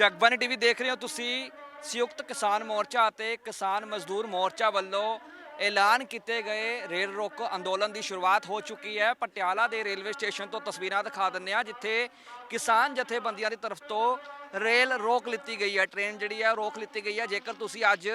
Jagbani TV ਦੇਖ ਰਹੇ ਹੋ ਤੁਸੀਂ। ਸੰਯੁਕਤ ਕਿਸਾਨ ਮੋਰਚਾ ਅਤੇ ਕਿਸਾਨ ਮਜ਼ਦੂਰ ਮੋਰਚਾ ਵੱਲੋਂ ਐਲਾਨ ਕੀਤੇ ਗਏ ਰੇਲ ਰੋਕ ਅੰਦੋਲਨ ਦੀ ਸ਼ੁਰੂਆਤ ਹੋ ਚੁੱਕੀ ਹੈ। ਪਟਿਆਲਾ ਦੇ ਰੇਲਵੇ ਸਟੇਸ਼ਨ ਤੋਂ ਤਸਵੀਰਾਂ ਦਿਖਾ ਦਿੰਦੇ ਆ ਜਿੱਥੇ ਕਿਸਾਨ ਜਥੇਬੰਦੀਆਂ ਦੀ ਤਰਫ ਤੋਂ ਰੇਲ ਰੋਕ ਲਿੱਤੀ ਗਈ ਹੈ। ਟ੍ਰੇਨ ਜਿਹੜੀ ਹੈ ਰੋਕ ਲਿੱਤੀ ਗਈ ਹੈ। ਜੇਕਰ ਤੁਸੀਂ ਅੱਜ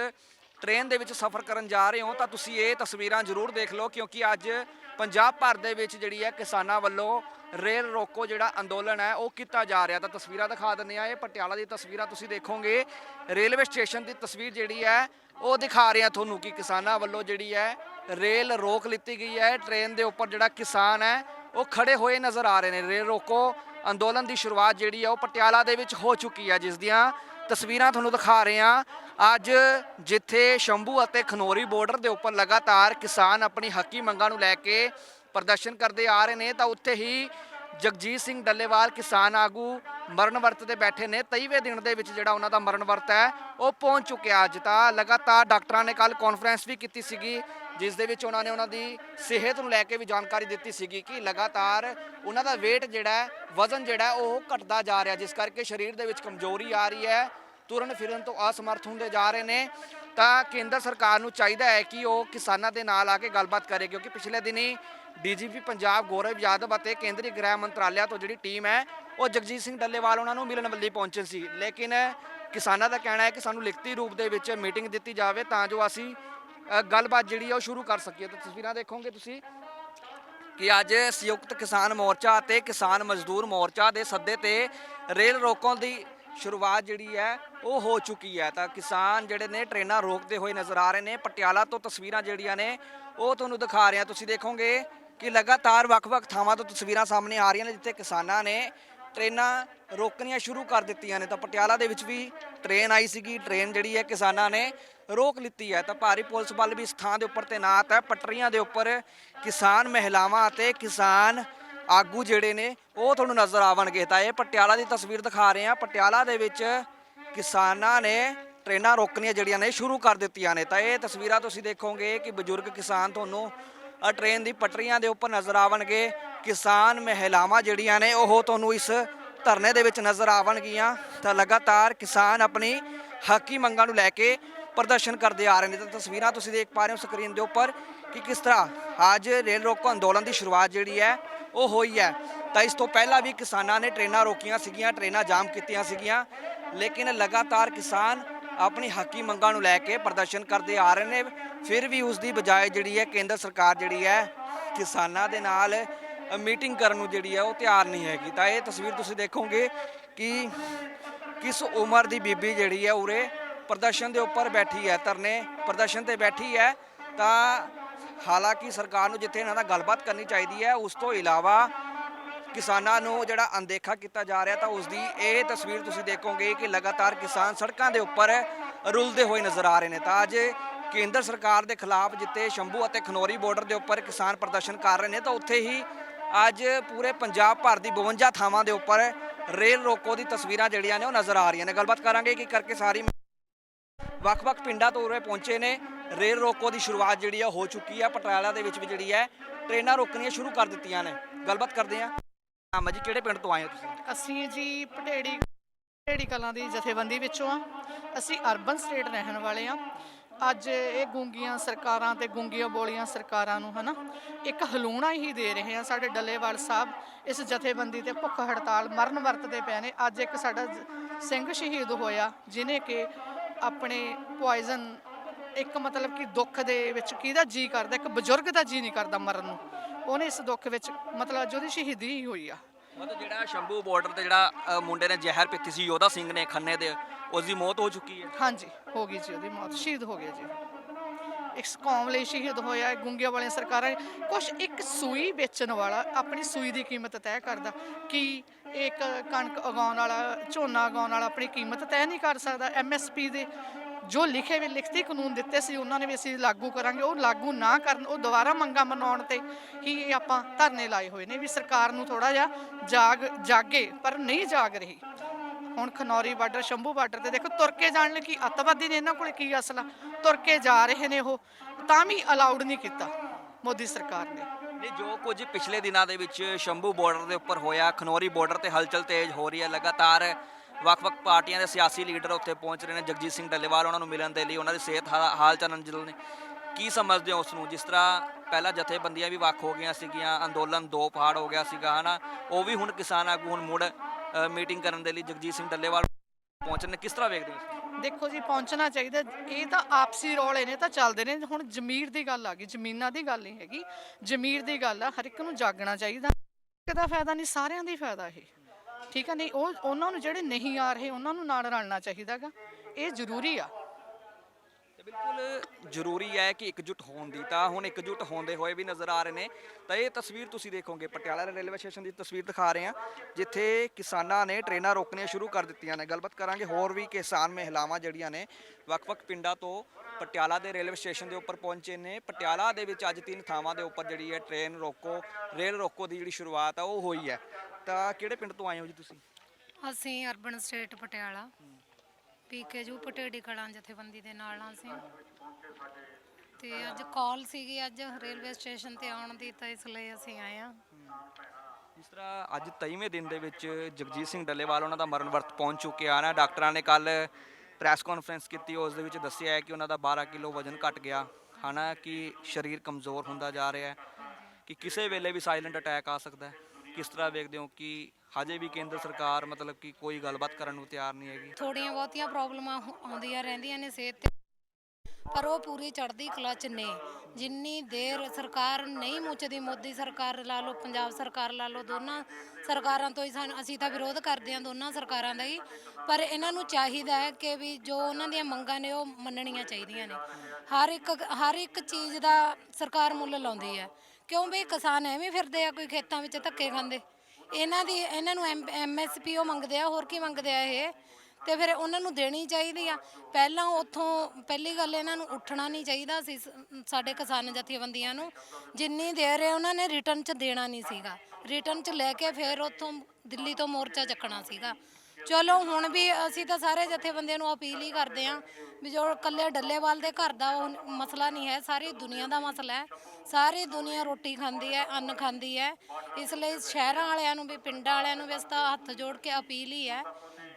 ਟ੍ਰੇਨ ਦੇ ਵਿੱਚ ਸਫ਼ਰ ਕਰਨ ਜਾ ਰਹੇ ਹੋ, ਤਾਂ ਤੁਸੀਂ ਇਹ ਤਸਵੀਰਾਂ ਜ਼ਰੂਰ ਦੇਖ ਲਓ, ਕਿਉਂਕਿ ਅੱਜ ਪੰਜਾਬ ਭਰ ਦੇ ਵਿੱਚ ਜਿਹੜੀ ਹੈ ਕਿਸਾਨਾਂ ਵੱਲੋਂ ਰੇਲ ਰੋਕੋ ਜਿਹੜਾ ਅੰਦੋਲਨ ਹੈ, ਉਹ ਕੀਤਾ ਜਾ ਰਿਹਾ। ਤਾਂ ਤਸਵੀਰਾਂ ਦਿਖਾ ਦਿੰਦੇ ਆ ਇਹ ਪਟਿਆਲਾ ਦੀ ਤਸਵੀਰਾਂ ਤੁਸੀਂ ਦੇਖੋਗੇ। ਰੇਲਵੇ ਸਟੇਸ਼ਨ ਦੀ ਤਸਵੀਰ ਜਿਹੜੀ ਹੈ, ਉਹ ਦਿਖਾ ਰਿਹਾ ਤੁਹਾਨੂੰ ਕਿ ਕਿਸਾਨਾਂ ਵੱਲੋਂ ਜਿਹੜੀ ਹੈ, ਰੇਲ ਰੋਕ ਲਿੱਤੀ ਗਈ ਹੈ। ਟ੍ਰੇਨ ਦੇ ਉੱਪਰ ਜਿਹੜਾ ਕਿਸਾਨ ਹੈ, ਉਹ ਖੜੇ ਹੋਏ ਨਜ਼ਰ ਆ ਰਹੇ ਨੇ। ਰੇਲ ਰੋਕੋ ਅੰਦੋਲਨ ਦੀ ਸ਼ੁਰੂਆਤ ਜਿਹੜੀ ਹੈ, ਉਹ ਪਟਿਆਲਾ ਦੇ ਵਿੱਚ ਹੋ ਚੁੱਕੀ ਹੈ, ਜਿਸ ਦੀਆਂ ਤਸਵੀਰਾਂ ਤੁਹਾਨੂੰ ਦਿਖਾ ਰਹੇ ਹਾਂ। ਅੱਜ ਜਿੱਥੇ ਸ਼ੰਭੂ ਅਤੇ ਖਨੋਰੀ ਬਾਰਡਰ ਦੇ ਉੱਪਰ ਲਗਾਤਾਰ ਕਿਸਾਨ ਆਪਣੀ ਹੱਕੀ ਮੰਗਾਂ ਨੂੰ ਲੈ ਕੇ ਪ੍ਰਦਰਸ਼ਨ ਕਰਦੇ ਆ ਰਹੇ ਨੇ, ਤਾਂ ਉੱਥੇ ਹੀ ਜਗਜੀਤ ਸਿੰਘ ਡੱਲੇਵਾਲ ਕਿਸਾਨ ਆਗੂ ਮਰਨ ਵਰਤ ਤੇ ਬੈਠੇ ਨੇ। 23ਵੇਂ ਦਿਨ ਦੇ ਵਿੱਚ ਜਿਹੜਾ ਉਹਨਾਂ ਦਾ ਮਰਨ ਵਰਤ ਹੈ, ਉਹ ਪਹੁੰਚ ਚੁੱਕਿਆ ਅੱਜ ਤਾਂ। ਲਗਾਤਾਰ ਡਾਕਟਰਾਂ ਨੇ ਕੱਲ ਕਾਨਫਰੰਸ ਵੀ ਕੀਤੀ ਸੀਗੀ, ਜਿਸ ਦੇ ਵਿੱਚ ਉਹਨਾਂ ਨੇ ਉਹਨਾਂ ਦੀ ਸਿਹਤ ਨੂੰ ਲੈ ਕੇ ਵੀ ਜਾਣਕਾਰੀ ਦਿੱਤੀ ਸੀਗੀ ਕਿ ਲਗਾਤਾਰ ਉਹਨਾਂ ਦਾ weight ਜਿਹੜਾ ਵਜ਼ਨ ਜਿਹੜਾ ਉਹ ਘਟਦਾ ਜਾ ਰਿਹਾ, ਜਿਸ ਕਰਕੇ ਸਰੀਰ ਦੇ ਵਿੱਚ ਕਮਜ਼ੋਰੀ ਆ ਰਹੀ ਹੈ। ਤੁਰਨ ਫਿਰਨ ਤੋਂ ਅਸਮਰਥ ਹੁੰਦੇ ਜਾ ਰਹੇ ਨੇ। ਤਾਂ ਕੇਂਦਰ ਸਰਕਾਰ ਨੂੰ ਚਾਹੀਦਾ ਹੈ ਕਿ ਉਹ ਕਿਸਾਨਾਂ ਦੇ ਨਾਲ ਆ ਕੇ ਗੱਲਬਾਤ ਕਰੇ, ਕਿਉਂਕਿ ਪਿਛਲੇ ਦਿਨੀ ਡੀਜੀਪੀ ਪੰਜਾਬ ਗੌਰਵ ਯਾਦਵ ਅਤੇ ਕੇਂਦਰੀ ਗ੍ਰਹਿ ਮੰਤਰਾਲਿਆ ਤੋਂ ਜਿਹੜੀ ਟੀਮ ਹੈ, ਉਹ ਜਗਜੀਤ ਸਿੰਘ ਡੱਲੇਵਾਲ ਉਹਨਾਂ ਨੂੰ ਮਿਲਣ ਲਈ ਪਹੁੰਚੇ ਸੀ। ਲੇਕਿਨ ਕਿਸਾਨਾਂ ਦਾ ਕਹਿਣਾ ਹੈ ਕਿ ਸਾਨੂੰ ਲਿਖਤੀ ਰੂਪ ਦੇ ਵਿੱਚ ਮੀਟਿੰਗ ਦਿੱਤੀ ਜਾਵੇ ਤਾਂ ਜੋ ਅਸੀਂ ਗੱਲਬਾਤ ਜਿਹੜੀ ਹੈ ਉਹ ਸ਼ੁਰੂ ਕਰ ਸਕੀਏ। ਤਾਂ ਤਸਵੀਰਾਂ ਦੇਖੋਗੇ ਤੁਸੀਂ? ਕਿ ਅੱਜ ਸੰਯੁਕਤ ਕਿਸਾਨ ਮੋਰਚਾ ਅਤੇ ਕਿਸਾਨ ਮਜ਼ਦੂਰ ਮੋਰਚਾ ਦੇ ਸੱਦੇ ਤੇ ਰੇਲ ਰੋਕਣ ਦੀ ਸ਼ੁਰੂਆਤ ਜਿਹੜੀ ਹੈ, ਉਹ ਹੋ ਚੁੱਕੀ ਹੈ। ਤਾਂ ਕਿਸਾਨ ਜਿਹੜੇ ਨੇ, ਟ੍ਰੇਨਾਂ ਰੋਕਦੇ ਹੋਏ ਨਜ਼ਰ ਆ ਰਹੇ ਨੇ। ਪਟਿਆਲਾ ਤੋਂ ਤਸਵੀਰਾਂ ਜਿਹੜੀਆਂ ਨੇ, ਉਹ ਤੁਹਾਨੂੰ ਦਿਖਾ ਰਿਹਾ। ਤੁਸੀਂ ਦੇਖੋਗੇ ਕਿ ਲਗਾਤਾਰ ਵੱਖ-ਵੱਖ ਥਾਵਾਂ ਤੋਂ ਤਸਵੀਰਾਂ ਸਾਹਮਣੇ ਆ ਰਹੀਆਂ ਨੇ, ਜਿੱਥੇ ਕਿਸਾਨਾਂ ਨੇ ਟ੍ਰੇਨਾਂ ਰੋਕਣੀਆਂ ਸ਼ੁਰੂ ਕਰ ਦਿੱਤੀਆਂ ਨੇ। ਤਾਂ ਪਟਿਆਲਾ ਦੇ ਵਿੱਚ ਵੀ ਟ੍ਰੇਨ ਆਈ ਸੀਗੀ, ਟ੍ਰੇਨ ਜਿਹੜੀ ਹੈ ਕਿਸਾਨਾਂ ਨੇ ਰੋਕ ਲਿੱਤੀ ਹੈ। ਤਾਂ ਭਾਰੀ ਪੁਲਿਸ ਬਲ ਵੀ ਇਸ ਥਾਂ ਦੇ ਉੱਪਰ ਤੈਨਾਤ ਹੈ। ਪਟਰੀਆਂ ਦੇ ਉੱਪਰ ਕਿਸਾਨ ਮਹਿਲਾਵਾਂ ਅਤੇ ਕਿਸਾਨ ਆਗੂ ਜਿਹੜੇ ਨੇ, ਉਹ ਤੁਹਾਨੂੰ ਨਜ਼ਰ ਆਵਣਗੇ। ਤਾਂ ਇਹ ਪਟਿਆਲਾ ਦੀ ਤਸਵੀਰ ਦਿਖਾ ਰਹੇ ਹਾਂ। ਪਟਿਆਲਾ ਦੇ ਵਿੱਚ ਕਿਸਾਨਾਂ ਨੇ ਟ੍ਰੇਨਾਂ ਰੋਕਣੀਆਂ ਜਿਹੜੀਆਂ ਨੇ, ਸ਼ੁਰੂ ਕਰ ਦਿੱਤੀਆਂ ਨੇ। ਤਾਂ ਇਹ ਤਸਵੀਰਾਂ ਤੁਸੀਂ ਦੇਖੋਗੇ ਕਿ ਬਜ਼ੁਰਗ ਕਿਸਾਨ ਤੁਹਾਨੂੰ ਟ੍ਰੇਨ ਦੀ ਪਟਰੀਆਂ ਦੇ ਉੱਪਰ ਨਜ਼ਰ ਆਵਣਗੇ। ਕਿਸਾਨ ਮਹਿਲਾਵਾਂ ਜਿਹੜੀਆਂ ਨੇ, ਉਹ ਤੁਹਾਨੂੰ ਇਸ ਧਰਨੇ ਦੇ ਵਿੱਚ ਨਜ਼ਰ ਆਵਣਗੀਆਂ। ਤਾਂ ਲਗਾਤਾਰ ਕਿਸਾਨ ਆਪਣੀ ਹੱਕੀ ਮੰਗਾਂ ਨੂੰ ਲੈ ਕੇ ਪ੍ਰਦਰਸ਼ਨ ਕਰਦੇ ਆ ਰਹੇ ਨੇ। ਤਾਂ ਤਸਵੀਰਾਂ ਤੁਸੀਂ ਦੇਖ ਪਾ ਰਹੇ ਹੋ ਸਕਰੀਨ ਦੇ ਉੱਪਰ ਕਿ ਕਿਸ ਤਰ੍ਹਾਂ ਅੱਜ ਰੇਲ ਰੋਕੋ ਅੰਦੋਲਨ ਦੀ ਸ਼ੁਰੂਆਤ ਜਿਹੜੀ ਹੈ, ਉਹ ਹੋਈ ਹੈ। ਤਾਂ ਇਸ ਤੋਂ ਪਹਿਲਾਂ ਵੀ ਕਿਸਾਨਾਂ ਨੇ ਟ੍ਰੇਨਾਂ ਰੋਕੀਆਂ ਸੀਗੀਆਂ, ਟ੍ਰੇਨਾਂ ਜਾਮ ਕੀਤੀਆਂ ਸੀਗੀਆਂ। ਲੇਕਿਨ ਲਗਾਤਾਰ ਕਿਸਾਨ ਆਪਣੀ ਹੱਕੀ ਮੰਗਾਂ ਨੂੰ ਲੈ ਕੇ ਪ੍ਰਦਰਸ਼ਨ ਕਰਦੇ ਆ ਰਹੇ ਨੇ। ਫਿਰ ਵੀ ਉਸ ਦੀ ਬਜਾਏ ਜਿਹੜੀ ਹੈ ਕੇਂਦਰ ਸਰਕਾਰ ਜਿਹੜੀ ਹੈ ਕਿਸਾਨਾਂ ਦੇ ਨਾਲ ਮੀਟਿੰਗ ਕਰਨ ਨੂੰ ਜਿਹੜੀ ਹੈ ਉਹ ਤਿਆਰ ਨਹੀਂ ਹੈਗੀ। ਤਾਂ ਇਹ ਤਸਵੀਰ ਤੁਸੀਂ ਦੇਖੋਗੇ ਕਿ ਕਿਸ ਉਮਰ ਦੀ ਬੀਬੀ ਜਿਹੜੀ ਹੈ ਉਰੇ ਪ੍ਰਦਰਸ਼ਨ ਦੇ ਉੱਪਰ ਬੈਠੀ ਹੈ, ਧਰਨੇ ਪ੍ਰਦਰਸ਼ਨ ਤੇ ਬੈਠੀ ਹੈ। ਤਾਂ ਹਾਲਾਂਕਿ ਸਰਕਾਰ ਨੂੰ ਜਿੱਥੇ ਇਹਨਾਂ ਨਾਲ ਗੱਲਬਾਤ ਕਰਨੀ ਚਾਹੀਦੀ ਹੈ, ਉਸ ਤੋਂ ਇਲਾਵਾ ਕਿਸਾਨਾਂ ਨੂੰ ਜਿਹੜਾ ਅਣਦੇਖਾ ਕੀਤਾ ਜਾ ਰਿਹਾ ਤਾਂ ਉਸ ਦੀ ਇਹ ਤਸਵੀਰ ਤੁਸੀਂ ਦੇਖੋਗੇ ਕਿ ਲਗਾਤਾਰ ਕਿਸਾਨ ਸੜਕਾਂ ਦੇ ਉੱਪਰ ਰੁਲਦੇ ਹੋਏ ਨਜ਼ਰ ਆ ਰਹੇ ਨੇ। ਤਾਂ ਅੱਜ ਕੇਂਦਰ ਸਰਕਾਰ ਦੇ ਖਿਲਾਫ ਜਿੱਥੇ ਸ਼ੰਭੂ ਅਤੇ ਖਨੌਰੀ ਬਾਰਡਰ ਦੇ ਉੱਪਰ ਕਿਸਾਨ ਪ੍ਰਦਰਸ਼ਨ ਕਰ ਰਹੇ ਨੇ ਤਾਂ ਉੱਥੇ ਹੀ ਅੱਜ ਪੂਰੇ ਪੰਜਾਬ ਭਰ ਦੀ 52 ਥਾਵਾਂ ਦੇ ਉੱਪਰ ਰੇਲ ਰੋਕੋ ਦੀ ਤਸਵੀਰਾਂ ਜਿਹੜੀਆਂ ਨੇ ਉਹ ਨਜ਼ਰ ਆ ਰਹੀਆਂ ਨੇ। ਗੱਲਬਾਤ ਕਰਾਂਗੇ ਕਿ ਕਰਕੇ ਸਾਰੀ ਵੱਖ-ਵੱਖ ਪਿੰਡਾਂ ਤੋਂ ਉਰੇ ਪਹੁੰਚੇ ਨੇ। ਰੇਲ ਰੋਕੋ ਦੀ ਸ਼ੁਰੂਆਤ ਜਿਹੜੀ ਆ ਹੋ ਚੁੱਕੀ ਆ। ਪਟਿਆਲਾ ਦੇ ਵਿੱਚ ਵੀ ਜਿਹੜੀ ਹੈ ਟ੍ਰੇਨਾਂ ਰੋਕਣੀਆਂ ਸ਼ੁਰੂ ਕਰ ਦਿੱਤੀਆਂ ਨੇ। ਗੱਲਬਾਤ ਕਰਦੇ ਆ। ਨਾਮ ਹੈ ਜੀ, ਕਿਹੜੇ ਪਿੰਡ ਤੋਂ ਆਏ ਹੋ ਤੁਸੀਂ? ਅਸੀਂ ਜੀ ਭਟੇੜੀ ਭਟੇੜੀ ਕਲਾਂ ਦੀ ਜਥੇਬੰਦੀ ਵਿੱਚੋਂ ਆ। ਅਸੀਂ ਅਰਬਨ ਸਟੇਟ ਰਹਿਣ ਵਾਲੇ ਆ। ਅੱਜ ਇਹ ਗੂੰਗੀਆਂ ਸਰਕਾਰਾਂ ਤੇ ਗੂੰਗੀਆਂ ਬੋਲੀਆਂ ਸਰਕਾਰਾਂ ਨੂੰ ਹਨਾ, ਇੱਕ ਹਲੂਣਾ ਹੀ ਦੇ ਰਹੇ ਆ ਸਾਡੇ ਡੱਲੇਵਾਲ ਸਾਹਿਬ। ਇਸ ਜਥੇਬੰਦੀ ਤੇ ਭੁੱਖ ਹੜਤਾਲ ਮਰਨ ਵਰਤਦੇ ਪਏ ਨੇ। ਅੱਜ ਇੱਕ ਸਾਡਾ ਸਿੰਘ ਸ਼ਹੀਦ ਹੋਇਆ, ਜਿਨੇ ਕਿ ਆਪਣੇ ਪੋਇਜ਼ਨ ਇੱਕ ਮਤਲਬ ਕਿ ਦੁੱਖ ਦੇ ਵਿੱਚ ਕਿਹਦਾ ਜੀ ਕਰਦਾ, ਇੱਕ ਬਜ਼ੁਰਗ ਦਾ ਜੀ ਨਹੀਂ ਕਰਦਾ ਮਰਨ ਨੂੰ। ਉਹਨੇ ਇਸ ਦੁੱਖ ਵਿੱਚ ਮਤਲਬ ਜਿਹਦੀ ਸ਼ਹੀਦੀ ਹੀ ਹੋਈ ਆ। ਮਤਲਬ ਜਿਹੜਾ ਸ਼ੰਭੂ ਬਾਰਡਰ ਤੇ ਜਿਹੜਾ ਅ, ਮੁੰਡੇ ਨੇ ਜ਼ਹਿਰ ਪੀਤੀ ਸੀ ਯੋਧਾ ਸਿੰਘ ਨੇ ਖੰਨੇ ਦੇ ਉਸ ਦੀ ਮੌਤ ਹੋ ਚੁੱਕੀ ਹੈ। ਹਾਂਜੀ ਹੋ ਗਈ ਜੀ ਉਹਦੀ ਮੌਤ ਸ਼ਹੀਦ ਹੋ ਗਿਆ ਜੀ। ਇਸ ਕੌਮ ਲਈ ਸ਼ਹੀਦ ਹੋਇਆ ਹੈ ਗੁੰਗੀਆਂ ਵਾਲੀਆਂ ਸਰਕਾਰਾਂ ਨੇ। ਕੁਛ ਇੱਕ ਸੂਈ ਵੇਚਣ ਵਾਲਾ ਆਪਣੀ ਸੂਈ ਦੀ ਕੀਮਤ ਤੈਅ ਕਰਦਾ। ਕਿ ਇੱਕ ਕਣਕ ਉਗਾਉਣ ਵਾਲਾ ਝੋਨਾ ਉਗਾਉਣ ਵਾਲਾ ਆਪਣੀ ਕੀਮਤ ਤੈਅ ਨਹੀਂ ਕਰ ਸਕਦਾ? ਐਮਐਸਪੀ ਦੇ ਜੋ ਲਿਖੇ ਵੀ ਲਿਖਤੀ ਕਾਨੂੰਨ ਦਿੱਤੇ ਸੀ, ਉਹਨਾਂ ਨੇ ਵੀ ਅਸੀਂ ਲਾਗੂ ਕਰਾਂਗੇ। ਉਹ ਲਾਗੂ ਨਾ ਕਰਨ, ਉਹ ਦੁਬਾਰਾ ਮੰਗਾਂ ਮਨਾਉਣ ਤੇ ਹੀ ਆਪਾਂ ਧਰਨੇ ਲਾਏ ਹੋਏ ਨੇ ਵੀ ਸਰਕਾਰ ਨੂੰ ਥੋੜਾ ਜਿਹਾ ਜਾਗ, ਜਾਗੇ, ਪਰ ਨਹੀਂ ਜਾਗ ਰਹੀ। ਹੁਣ ਖਨੌਰੀ ਬਾਰਡਰ, ਸ਼ੰਭੂ ਬਾਰਡਰ ਤੇ ਦੇਖੋ, ਤੁਰ ਕੇ ਜਾਣ ਲਈ ਕੀ ਅੱਤਵਾਦੀ ਨੇ ਇਹਨਾਂ ਕੋਲ ਕੀ ਅਸਲਾ? ਤੁਰ ਕੇ ਜਾ ਰਹੇ ਨੇ ਉਹ, ਤਾਂ ਵੀ ਅਲਾਉਡ ਨਹੀਂ ਕੀਤਾ ਮੋਦੀ ਸਰਕਾਰ ਨੇ। ਨਹੀਂ, ਜੋ ਕੁਝ ਪਿਛਲੇ ਦਿਨਾਂ ਦੇ ਵਿੱਚ ਸ਼ੰਭੂ ਬਾਰਡਰ ਦੇ ਉੱਪਰ ਹੋਇਆ, ਖਨੌਰੀ ਬਾਰਡਰ ਤੇ ਹਲਚਲ ਤੇਜ਼ ਹੋ ਰਹੀ ਹੈ, ਲਗਾਤਾਰ ਵੱਖ-ਵੱਖ ਪਾਰਟੀਆਂ ਦੇ ਸਿਆਸੀ ਲੀਡਰ ਉੱਥੇ ਪਹੁੰਚ ਰਹੇ ਨੇ। ਜਗਜੀਤ ਸਿੰਘ ਡੱਲੇਵਾਲ ਉਹਨਾਂ ਨੂੰ ਮਿਲਣ ਦੇ ਲਈ, ਉਹਨਾਂ ਦੀ ਸਿਹਤ ਹਾ- ਹਾਲ ਚਾਲ ਅੰਜਲ ਨੇ ਕੀ ਸਮਝਦੇ ਹੋ ਉਸ ਨੂੰ? ਜਿਸ ਤਰ੍ਹਾਂ ਪਹਿਲਾਂ ਜਥੇਬੰਦੀਆਂ ਵੀ ਵੱਖ ਹੋ ਗਈਆਂ ਸੀਗੀਆਂ, ਅੰਦੋਲਨ ਦੋ ਪਹਾੜ ਹੋ ਗਿਆ ਸੀਗਾ, ਹਨਾ? ਉਹ ਵੀ ਹੁਣ ਕਿਸਾਨ ਆਗੂ ਹੁਣ ਮੁੜ ਮੀਟਿੰਗ ਕਰਨ ਦੇ ਲਈ ਜਗਜੀਤ ਸਿੰਘ ਡੱਲੇਵਾਲ ਪਹੁੰਚਣ ਨੇ। ਕਿਸ ਤਰ੍ਹਾਂ ਵੇਖਦੇ ਹੋ ਦੇਖੋ ਜੀ, ਪਹੁੰਚਣਾ ਚਾਹੀਦਾ। ਇਹ ਤਾਂ ਆਪਸੀ ਰੌਲੇ ਨੇ ਤਾਂ ਚੱਲਦੇ ਨੇ। ਹੁਣ ਜ਼ਮੀਰ ਦੀ ਗੱਲ ਆ ਗਈ, ਜ਼ਮੀਨਾਂ ਦੀ ਗੱਲ ਨਹੀਂ ਹੈਗੀ। ਜ਼ਮੀਰ ਦੀ ਗੱਲ ਆ, ਹਰ ਇੱਕ ਨੂੰ ਜਾਗਣਾ ਚਾਹੀਦਾ। ਇੱਕ ਫਾਇਦਾ ਨਹੀਂ, ਸਾਰਿਆਂ ਦੀ ਫਾਇਦਾ ਇਹ। ਠੀਕ ਹੈ ਨਹੀਂ, ਉਹ, ਉਹਨਾਂ ਨੂੰ ਜਿਹੜੇ ਨਹੀਂ ਆ ਰਹੇ, ਉਹਨਾਂ ਨੂੰ ਨਾਲ ਰਲਣਾ ਚਾਹੀਦਾਗਾ। ਇਹ ਜ਼ਰੂਰੀ ਆ। ਬਿਲਕੁਲ ਜ਼ਰੂਰੀ ਹੈ ਕਿ ਇਕਜੁੱਟ ਹੋਣ ਦੀ, ਤਾਂ ਹੁਣ ਇਕਜੁੱਟ ਹੁੰਦੇ ਹੋਏ ਵੀ ਨਜ਼ਰ ਆ ਰਹੇ ਨੇ। ਤਾਂ ਇਹ ਤਸਵੀਰ ਤੁਸੀਂ ਦੇਖੋਗੇ, ਪਟਿਆਲਾ ਰੇਲਵੇ ਸਟੇਸ਼ਨ ਦੀ ਤਸਵੀਰ ਦਿਖਾ ਰਹੇ ਹਾਂ, ਜਿੱਥੇ ਕਿਸਾਨਾਂ ਨੇ ਟ੍ਰੇਨਾਂ ਰੋਕਣੀਆਂ ਸ਼ੁਰੂ ਕਰ ਦਿੱਤੀਆਂ ਨੇ। ਗੱਲਬਾਤ ਕਰਾਂਗੇ ਹੋਰ ਵੀ ਕਿਸਾਨ ਮਹਿਲਾਵਾਂ ਜਿਹੜੀਆਂ ਨੇ, ਵੱਖ-ਵੱਖ ਪਿੰਡਾਂ ਤੋਂ ਪਟਿਆਲਾ ਦੇ ਰੇਲਵੇ ਸਟੇਸ਼ਨ ਦੇ ਉੱਪਰ ਪਹੁੰਚੇ ਨੇ। ਪਟਿਆਲਾ ਦੇ ਵਿੱਚ ਅੱਜ ਤਿੰਨ ਥਾਵਾਂ ਦੇ ਉੱਪਰ ਜਿਹੜੀ ਹੈ ਟ੍ਰੇਨ ਰੋਕੋ, ਰੇਲ ਰੋਕੋ ਦੀ ਜਿਹੜੀ ਸ਼ੁਰੂਆਤ ਆ, ਉਹ ਹੋਈ ਹੈ। ਤਾਂ ਕਿਹੜੇ ਪਿੰਡ ਤੋਂ ਆਏ ਹੋ ਜੀ ਤੁਸੀਂ? ਅਸੀਂ ਅਰਬਨ ਸਟੇਟ ਪਟਿਆਲਾ ਪੀਕੇਜੂ ਪਟੇੜੀ ਕਲਾਂ ਜਥੇਬੰਦੀ ਦੇ ਨਾਲ ਹਾਂ ਅਸੀਂ। ਤੇ ਅੱਜ ਕਾਲ ਸੀਗੀ ਅੱਜ ਰੇਲਵੇ ਸਟੇਸ਼ਨ ਤੇ ਆਉਣ ਦੀ ਤਾਂ ਇਸ ਲਈ ਅਸੀਂ ਆਏ ਹਾਂ। ਜਿਸ ਤਰ੍ਹਾਂ ਅੱਜ 23ਵੇਂ ਦਿਨ ਦੇ ਵਿੱਚ ਜਗਜੀਤ ਸਿੰਘ ਡੱਲੇਵਾਲ ਉਹਨਾਂ ਦਾ ਮਰਨ ਵਰਤ ਪਹੁੰਚ ਚੁੱਕਿਆ ਨਾ ਡਾਕਟਰਾਂ ਨੇ ਕੱਲ ਪ੍ਰੈਸ ਕਾਨਫਰੰਸ ਕੀਤੀ ਉਸ ਦੇ ਵਿੱਚ ਦੱਸਿਆ ਹੈ ਕਿ ਉਹਨਾਂ ਦਾ 12 ਕਿਲੋ ਵਜ਼ਨ ਘਟ ਗਿਆ। ਹਨਾ ਕਿ ਸਰੀਰ ਕਮਜ਼ੋਰ ਹੁੰਦਾ ਜਾ ਰਿਹਾ ਹੈ ਕਿ ਕਿਸੇ ਵੇਲੇ ਵੀ ਸਾਇਲੈਂਟ ਅਟੈਕ ਆ ਸਕਦਾ ਹੈ। ਕਿਸ ਤਰ੍ਹਾਂ ਵੇਖਦੇ ਹੋ ਕਿ ਹਜੇ ਵੀ ਕੇਂਦਰ ਸਰਕਾਰ ਮਤਲਬ ਕਿ ਕੋਈ ਗੱਲਬਾਤ ਕਰਨ ਨੂੰ ਤਿਆਰ ਨਹੀਂ ਹੈਗੀ? ਥੋੜੀਆਂ ਬਹੁਤੀਆਂ ਪ੍ਰੋਬਲਮਾਂ ਹੁ- ਆਉਂਦੀਆਂ ਰਹਿੰਦੀਆਂ ਨੇ ਸਿਹਤ ਤੇ। ਪਰ ਉਹ ਪੂਰੀ ਚੜ੍ਹਦੀ ਕਲਾ ਚ ਨੇ। ਜਿੰਨੀ ਦੇਰ ਸਰਕਾਰ ਨਹੀਂ ਮੁੱਚਦੀ, ਮੋਦੀ ਸਰਕਾਰ ਲਾ ਲਓ, ਪੰਜਾਬ ਸਰਕਾਰ ਲਾ ਲਓ, ਦੋਨਾਂ ਸਰਕਾਰਾਂ ਤੋਂ ਹੀ ਸਾਨੂੰ ਅਸੀਂ ਤਾਂ ਵਿਰੋਧ ਕਰਦੇ ਹਾਂ ਦੋਨਾਂ ਸਰਕਾਰਾਂ ਦਾ ਹੀ। ਪਰ ਇਹਨਾਂ ਨੂੰ ਚਾਹੀਦਾ ਹੈ ਕਿ ਵੀ ਜੋ ਉਹਨਾਂ ਦੀਆਂ ਮੰਗਾਂ ਨੇ, ਉਹ ਮੰਨਣੀਆਂ ਚਾਹੀਦੀਆਂ ਨੇ। ਹਰ ਇੱਕ ਹਰ ਇੱਕ ਚੀਜ਼ ਦਾ ਸਰਕਾਰ ਮੁੱਲ ਲਾਉਂਦੀ ਹੈ। ਕਿਉਂ ਵੀ ਕਿਸਾਨ ਐਵੇਂ ਫਿਰਦੇ ਆ, ਕੋਈ ਖੇਤਾਂ ਵਿੱਚ ਧੱਕੇ ਖਾਂਦੇ। ਇਹਨਾਂ ਦੀ, ਇਹਨਾਂ ਨੂੰ ਐਮਐਸਪੀ ਉਹ ਮੰਗਦੇ ਆ, ਹੋਰ ਕੀ ਮੰਗਦੇ ਆ ਇਹ? ਤੇ ਫਿਰ ਉਹਨਾਂ ਨੂੰ ਦੇਣੀ ਚਾਹੀਦੀ ਆ। ਪਹਿਲਾਂ ਉੱਥੋਂ, ਪਹਿਲੀ ਗੱਲ ਇਹਨਾਂ ਨੂੰ ਉੱਠਣਾ ਨਹੀਂ ਚਾਹੀਦਾ ਸੀ ਸ- ਸਾਡੇ ਕਿਸਾਨ ਜਥੇਬੰਦੀਆਂ ਨੂੰ। ਜਿੰਨੀ ਦੇਰ ਹੈ ਉਹਨਾਂ ਨੇ ਰਿਟਰਨ ਚ ਦੇਣਾ ਨਹੀਂ ਸੀਗਾ। ਰਿਟਰਨ ਚ ਲੈ ਕੇ ਫਿਰ ਉੱਥੋਂ ਦਿੱਲੀ ਤੋਂ ਮੋਰਚਾ ਚੱਕਣਾ ਸੀਗਾ। ਚਲੋ, ਹੁਣ ਵੀ ਅਸੀਂ ਤਾਂ ਸਾਰੇ ਜਥੇਬੰਦੀਆਂ ਨੂੰ ਅਪੀਲ ਹੀ ਕਰਦੇ ਆਂ ਵੀ ਜੋ ਕੱਲੇ ਡੱਲੇਵਾਲ ਦੇ ਘਰ ਦਾ ਉਹ ਮਸਲਾ ਨਹੀਂ ਹੈ, ਸਾਰੀ ਦੁਨੀਆ ਦਾ ਮਸਲਾ ਹੈ। ਸਾਰੀ ਦੁਨੀਆ ਰੋਟੀ ਖਾਂਦੀ ਹੈ, ਅੰਨ ਖਾਂਦੀ ਹੈ। ਇਸ ਲਈ ਸ਼ਹਿਰਾਂ ਵਾਲਿਆਂ ਨੂੰ ਵੀ, ਪਿੰਡਾਂ ਵਾਲਿਆਂ ਨੂੰ ਵੀ ਇਸ ਤਾਂ ਹੱਥ ਜੋੜ ਕੇ ਅਪੀਲ ਹੀ ਹੈ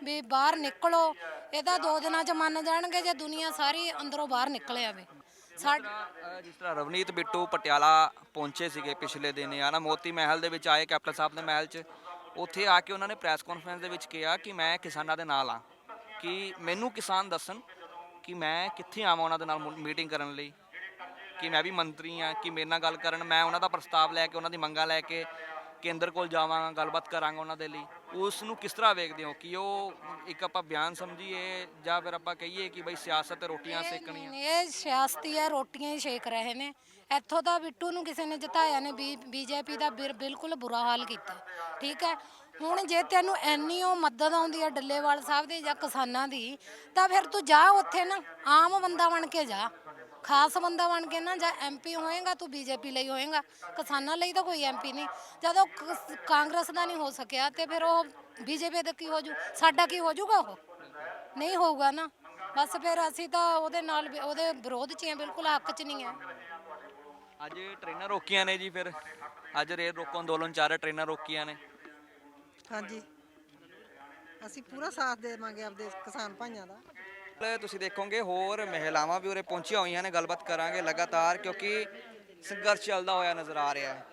ਵੀ ਬਾਹਰ ਨਿਕਲੋ। ਇਹਦਾ ਦੋ ਦਿਨਾਂ ਚ ਮੰਨ ਜਾਣਗੇ ਜੇ ਦੁਨੀਆ ਸਾਰੀ ਅੰਦਰੋਂ ਬਾਹਰ ਨਿਕਲ ਆਵੇ। ਸਾਡੇ ਜਿਸ ਤਰ੍ਹਾਂ ਰਵਨੀਤ ਬਿੱਟੂ ਪਟਿਆਲਾ ਪਹੁੰਚੇ ਸੀਗੇ ਪਿਛਲੇ ਦਿਨ ਆ ਨਾ ਮੋਤੀ ਮਹਿਲ ਦੇ ਵਿੱਚ ਆਏ, ਕੈਪਟਨ ਸਾਹਿਬ ਦੇ ਮਹਿਲ 'ਚ। ਉੱਥੇ ਆ ਕੇ ਉਹਨਾਂ ਨੇ ਪ੍ਰੈਸ ਕਾਨਫਰੰਸ ਦੇ ਵਿੱਚ ਕਿਹਾ ਕਿ ਮੈਂ ਕਿਸਾਨਾਂ ਦੇ ਨਾਲ ਆ ਕਿ ਮੈਨੂੰ ਕਿਸਾਨ ਦੱਸਣ ਕਿ ਮੈਂ ਕਿੱਥੇ ਆਵਾਂ ਉਹਨਾਂ ਦੇ ਨਾਲ ਮੀਟਿੰਗ ਕਰਨ ਲਈ, ਕਿ ਮੈਂ ਵੀ ਮੰਤਰੀ ਆ ਕਿ ਮੇਰੇ ਨਾਲ ਗੱਲ ਕਰਨ, ਮੈਂ ਉਹਨਾਂ ਦਾ ਪ੍ਰਸਤਾਵ ਲੈ ਕੇ, ਉਹਨਾਂ ਦੀ ਮੰਗਾਂ ਲੈ ਕੇ ਕੇਂਦਰ ਕੋਲ ਜਾਵਾਂਗਾ, ਗੱਲਬਾਤ ਕਰਾਂਗਾ ਉਹਨਾਂ ਦੇ ਲਈ। ਉਸ ਨੂੰ ਕਿਸ ਤਰ੍ਹਾਂ ਵੇਖਦੇ ਹੋ ਕਿ ਉਹ ਇੱਕ ਆਪਾਂ ਬਿਆਨ ਸਮਝੀਏ ਜਾਂ ਫਿਰ ਆਪਾਂ ਕਹੀਏ ਕਿ ਬਈ ਸਿਆਸਤ ਰੋਟੀਆਂ ਸੇਕਣੀਆਂ? ਇਹ ਸਿਆਸਤੀ ਹੈ ਰੋਟੀਆਂ ਹੀ ਛੇਕ ਰਹੇ ਨੇ। ਇੱਥੋਂ ਦਾ ਬਿੱਟੂ ਨੂੰ ਕਿਸੇ ਨੇ ਜਿਤਾਇਆ ਨੇ ਬੀਜੇਪੀ ਦਾ ਬਿਲਕੁਲ ਬੁਰਾ ਹਾਲ ਕੀਤਾ। ਠੀਕ ਹੈ? ਹੁਣ ਜੇ ਤੈਨੂੰ ਐਨੀ ਉਹ ਮਦਦ ਆਉਂਦੀ ਹੈ ਡੱਲੇਵਾਲ ਸਾਹਿਬ ਦੀ ਜਾਂ ਕਿਸਾਨਾਂ ਦੀ ਤਾਂ ਫਿਰ ਤੂੰ ਜਾ ਉੱਥੇ ਨਾ ਆਮ ਬੰਦਾ ਬਣ ਕੇ ਜਾ। ਖਾਸ ਬੰਦਾ ਬਣ ਕੇ ਨਾ ਜਾਂ ਐਮਪੀ ਹੋਏਗਾ ਤੂੰ ਬੀਜੇਪੀ ਲਈ ਹੋਏਗਾ ਕਿਸਾਨਾਂ ਲਈ ਤਾਂ ਕੋਈ ਐਮਪੀ ਨਹੀਂ। ਜਦੋਂ ਕਾਂਗਰਸ ਦਾ ਨਹੀਂ ਹੋ ਸਕਿਆ ਤੇ ਫਿਰ ਉਹ ਬੀਜੇਪੀ ਦਾ ਕੀ ਹੋ ਜੂ ਸਾਡਾ ਕੀ ਹੋ ਜੂਗਾ ਉਹ? ਨਹੀਂ ਹੋਊਗਾ ਨਾ। ਬਸ ਫਿਰ ਅਸੀਂ ਤਾਂ ਉਹਦੇ ਨਾਲ ਵੀ- ਉਹਦੇ ਵਿਰੋਧ 'ਚ ਹੀ ਹਾਂ ਬਿਲਕੁਲ ਹੱਕ 'ਚ ਨਹੀਂ ਹੈ ਅੱਜ ਟ੍ਰੇਨਾਂ ਰੋਕੀਆਂ ਨੇ ਜੀ ਫਿਰ। ਅੱਜ ਰੇਲ ਰੋਕੋ ਅੰਦੋਲਨ ਚੱਲ ਰਿਹਾ ਟ੍ਰੇਨਾਂ ਰੋਕੀਆਂ ਨੇ। ਹਾਂਜੀ। ਅਸੀਂ ਪੂਰਾ ਸਾਥ ਦੇਵਾਂਗੇ ਆਪਦੇ ਕਿਸਾਨ ਭਾਈਆਂ ਦਾ। ਤੁਸੀਂ ਦੇਖੋਗੇ, ਹੋਰ ਮਹਿਲਾਵਾਂ ਵੀ ਉਰੇ ਪਹੁੰਚੀਆਂ ਹੋਈਆਂ ਨੇ, ਗੱਲਬਾਤ ਕਰਾਂਗੇ ਲਗਾਤਾਰ, ਕਿਉਂਕਿ ਸੰਘਰਸ਼ ਚੱਲਦਾ ਹੋਇਆ ਨਜ਼ਰ ਆ ਰਿਹਾ ਹੈ।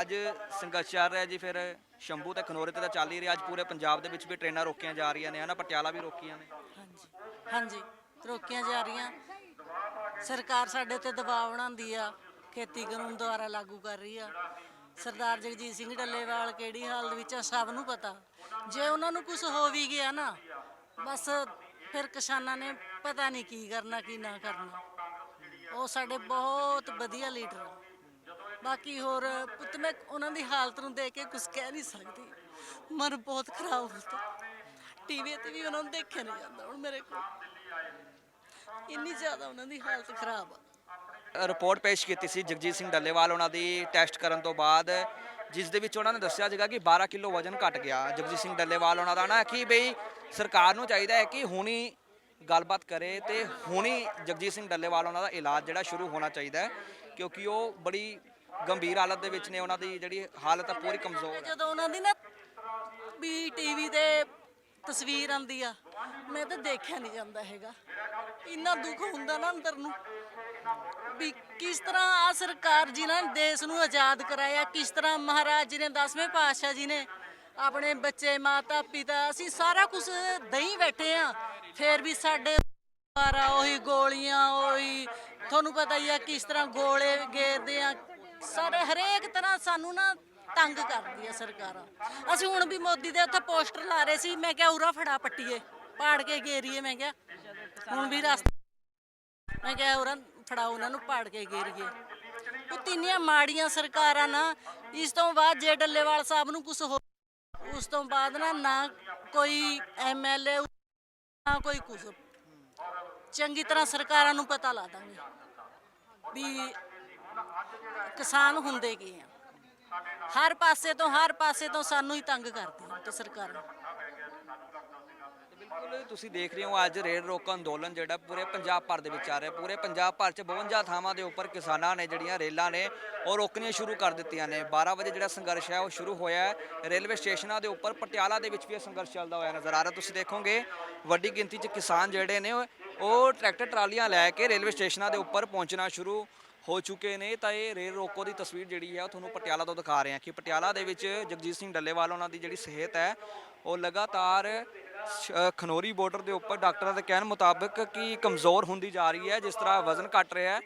ਅੱਜ ਸੰਘਰਸ਼ ਚੱਲ ਰਿਹਾ ਜੀ, ਫਿਰ ਸ਼ੰਭੂ ਤੇ ਖਨੋਰੇ ਤੇ ਤਾਂ ਚੱਲ ਹੀ ਰਿਹਾ, ਅੱਜ ਪੂਰੇ ਪੰਜਾਬ ਦੇ ਵਿੱਚ ਵੀ ਟ੍ਰੇਨਾਂ ਰੋਕੀਆਂ ਜਾ ਰਹੀਆਂ ਨੇ, ਹਨਾ? ਪਟਿਆਲਾ ਵੀ ਰੋਕੀਆਂ ਨੇ। ਹਾਂਜੀ ਹਾਂਜੀ, ਰੋਕੀਆਂ ਜਾ ਰਹੀਆਂ। ਸਰਕਾਰ ਸਾਡੇ ਤੇ ਦਬਾਅ ਬਣਾਉਂਦੀ ਆ, ਖੇਤੀ ਕਾਨੂੰਨ ਦੁਆਰਾ ਲਾਗੂ ਕਰ ਰਹੀ ਆ। ਸਰਦਾਰ ਜਗਜੀਤ ਸਿੰਘ ਡੱਲੇਵਾਲ ਕਿਹੜੀ ਹਾਲਤ ਵਿੱਚ ਆ, ਸਭ ਨੂੰ ਪਤਾ। ਜੇ ਉਹਨਾਂ ਨੂੰ ਕੁਝ ਹੋ ਵੀ ਗਿਆ ਨਾ, ਬਸ ਫਿਰ ਕਿਸਾਨਾਂ ਨੇ ਪਤਾ ਨਹੀਂ ਕੀ ਕਰਨਾ, ਕੀ ਨਾ ਕਰਨਾ। ਉਹ ਸਾਡੇ ਬਹੁਤ ਵਧੀਆ ਲੀਡਰ ਆ। ਬਾਕੀ ਹੋਰ ਪੁੱਤ, ਮੈਂ ਉਹਨਾਂ ਦੀ ਹਾਲਤ ਨੂੰ ਦੇਖ ਕੇ ਕੁਝ ਕਹਿ ਨਹੀਂ ਸਕਦੀ। ਮਨ ਬਹੁਤ ਖਰਾਬ ਹੁੰਦਾ। ਟੀਵੀ ਤੇ ਵੀ ਉਹਨਾਂ ਨੂੰ ਦੇਖਿਆ ਨਹੀਂ ਜਾਂਦਾ ਹੁਣ ਮੇਰੇ ਕੋਲ। ਇੰਨੀ ਜ਼ਿਆਦਾ ਉਹਨਾਂ ਦੀ ਹਾਲਤ ਖਰਾਬ ਆ। ਰਿਪੋਰਟ ਪੇਸ਼ ਕੀਤੀ ਸੀ ਜਗਜੀਤ ਸਿੰਘ ਡੱਲੇਵਾਲ, ਉਹਨਾਂ ਦੀ ਟੈਸਟ ਕਰਨ ਤੋਂ ਬਾਅਦ, ਜਿਸ ਦੇ ਵਿੱਚ ਉਹਨਾਂ ਨੇ ਦੱਸਿਆ ਸੀਗਾ ਕਿ 12 ਕਿਲੋ ਵਜ਼ਨ ਘਟ ਗਿਆ। ਜਗਜੀਤ ਸਿੰਘ ਡੱਲੇਵਾਲ, ਉਹਨਾਂ ਦਾ ਨਾ ਕਿ ਬਈ ਸਰਕਾਰ ਨੂੰ ਚਾਹੀਦਾ ਹੈ ਕਿ ਹੁਣੀ ਗੱਲਬਾਤ ਕਰੇ ਤੇ ਹੁਣੀ ਜਗਜੀਤ ਸਿੰਘ ਡੱਲੇਵਾਲ ਉਹਨਾਂ ਦਾ ਇਲਾਜ ਜਿਹੜਾ ਸ਼ੁਰੂ ਹੋਣਾ ਚਾਹੀਦਾ ਹੈ, ਕਿਉਂਕਿ ਉਹ ਬੜੀ ਗੰਭੀਰ ਹਾਲਤ ਦੇ ਵਿੱਚ ਨੇ, ਉਹਨਾਂ ਦੀ ਜਿਹੜੀ ਹਾਲਤ ਆ ਪੂਰੀ ਕਮਜ਼ੋਰ ਹੈ ਜਦੋਂ ਉਹਨਾਂ ਦੀ ਨਾ ਵੀ ਟੀਵੀ ਤੇ ਤਸਵੀਰ ਆਂਦੀ ਆ, ਮੈਂ ਤਾਂ ਦੇਖਿਆ ਨਹੀਂ ਜਾਂਦਾ ਹੈਗਾ। ਇੰਨਾ ਦੁੱਖ ਹੁੰਦਾ ਨਾ ਅੰਦਰ ਨੂੰ ਵੀ ਕਿਸ ਤਰ੍ਹਾਂ ਆ ਸਰਕਾਰ ਜਿਨ੍ਹਾਂ ਨੇ ਦੇਸ਼ ਨੂੰ ਆਜ਼ਾਦ ਕਰਾਇਆ, ਕਿਸ ਤਰ੍ਹਾਂ ਮਹਾਰਾਜ ਜੀ ਨੇ 10ਵੇਂ ਪਾਤਸ਼ਾਹ ਜੀ ਨੇ ਆਪਣੇ ਬੱਚੇ, ਮਾਤਾ, ਪਿਤਾ, ਅਸੀਂ ਸਾਰਾ ਕੁਝ ਦਹੀਂ ਬੈਠੇ ਆ। ਫੇਰ ਵੀ ਸਾਡੇ ਦੁਆਰਾ ਉਹੀ ਗੋਲੀਆਂ, ਉਹੀ ਤੁਹਾਨੂੰ ਪਤਾ ਹੀ ਆ ਕਿਸ ਤਰ੍ਹਾਂ ਗੋਲੇ ਗੇਰਦੇ ਆ। ਸਾਰੇ ਹਰੇਕ ਤਰ੍ਹਾਂ ਸਾਨੂੰ ਨਾ ਤੰਗ ਕਰਦੀ ਆ ਸਰਕਾਰਾਂ। ਅਸੀਂ ਹੁਣ ਵੀ ਮੋਦੀ ਦੇ ਉੱਥੇ ਪੋਸਟਰ ਲਾ ਰਹੇ ਸੀ, ਮੈਂ ਕਿਹਾ ਉਰਾ ਫੜਾ ਪੱਟੀਏ, ਪਾੜ ਕੇ ਗੇਰੀਏ, ਮੈਂ ਕਿਹਾ। ਹੁਣ ਵੀ ਰਸਤਾ ਮੈਂ ਕਿਹਾ ਉਰਾ ਫੜਾਓ, ਉਹਨਾਂ ਨੂੰ ਪਾੜ ਕੇ ਗੇਰੀਏ। ਉਹ ਤਿੰਨੀਆਂ ਮਾੜੀਆਂ ਸਰਕਾਰਾਂ ਨਾ, ਇਸ ਤੋਂ ਬਾਅਦ ਜੇ ਡੱਲੇਵਾਲ ਸਾਹਿਬ ਨੂੰ ਕੁਝ ਹੋ ਉਸ ਤੋਂ ਬਾਅਦ ਨਾ ਨਾ ਕੋਈ ਐਮਐਲਏ ਨਾ ਕੋਈ ਕੁਝ। ਚੰਗੀ ਤਰ੍ਹਾਂ ਸਰਕਾਰਾਂ ਨੂੰ ਪਤਾ ਲਾ ਦਾਂਗੇ ਵੀ ਕਿਸਾਨ ਹੁੰਦੇ ਕੀ ਆ। ਹਰ ਪਾਸੇ ਤੋਂ, ਹਰ ਪਾਸੇ ਤੋਂ ਸਾਨੂੰ ਹੀ ਤੰਗ ਕਰਦੀਆਂ ਤੇ ਸਰਕਾਰਾਂ। ਬਿਲਕੁਲ, ਤੁਸੀਂ ਦੇਖ ਰਹੇ ਹੋ ਅੱਜ ਰੇਲ ਰੋਕੋ ਅੰਦੋਲਨ ਜਿਹੜਾ ਪੂਰੇ ਪੰਜਾਬ ਭਰ ਦੇ ਵਿੱਚ ਆ ਰਿਹਾ। ਪੂਰੇ ਪੰਜਾਬ ਭਰ 'ਚ 52 ਥਾਵਾਂ ਦੇ ਉੱਪਰ ਕਿਸਾਨਾਂ ਨੇ ਜਿਹੜੀਆਂ ਰੇਲਾਂ ਨੇ, ਉਹ ਰੋਕਣੀਆਂ ਸ਼ੁਰੂ ਕਰ ਦਿੱਤੀਆਂ ਨੇ। 12 ਵਜੇ ਜਿਹੜਾ ਸੰਘਰਸ਼ ਹੈ, ਉਹ ਸ਼ੁਰੂ ਹੋਇਆ ਹੈ। ਰੇਲਵੇ ਸਟੇਸ਼ਨਾਂ ਦੇ ਉੱਪਰ ਪਟਿਆਲਾ ਦੇ ਵਿੱਚ ਵੀ ਇਹ ਸੰਘਰਸ਼ ਚੱਲਦਾ ਹੋਇਆ ਨਜ਼ਰ ਆ ਰਿਹਾ। ਤੁਸੀਂ ਦੇਖੋਗੇ, ਵੱਡੀ ਗਿਣਤੀ 'ਚ ਕਿਸਾਨ ਜਿਹੜੇ ਨੇ, ਉਹ- ਟਰੈਕਟਰ ਟਰਾਲੀਆਂ ਲੈ ਕੇ ਰੇਲਵੇ ਸਟੇਸ਼ਨਾਂ ਦੇ ਉੱਪਰ ਪਹੁੰਚਣਾ ਸ਼ੁਰੂ ਹੋ ਚੁੱਕੇ ਨੇ। ਤਾਂ ਇਹ ਰੇਲ ਰੋਕੋ ਦੀ ਤਸਵੀਰ ਜਿਹੜੀ ਹੈ, ਉਹ ਤੁਹਾਨੂੰ ਪਟਿਆਲਾ ਤੋਂ ਦਿਖਾ ਰਹੇ ਹਾਂ ਕਿ ਪਟਿਆਲਾ ਦੇ ਵਿੱਚ ਜਗਜੀਤ ਸਿੰਘ ਡੱਲੇਵਾਲ, ਉਹਨਾਂ ਦੀ ਜਿਹੜੀ ਸਿਹਤ ਹੈ, ਉਹ ਲਗਾਤਾਰ ਖਨੋਰੀ ਬਾਰਡਰ ਦੇ ਉੱਪਰ ਡਾਕਟਰਾਂ ਦੇ ਕਹਿਣ ਮੁਤਾਬਕ ਕਿ ਕਮਜ਼ੋਰ ਹੁੰਦੀ ਜਾ ਰਹੀ ਹੈ, ਜਿਸ ਤਰ੍ਹਾਂ ਵਜ਼ਨ ਘਟ ਰਿਹਾ ਹੈ,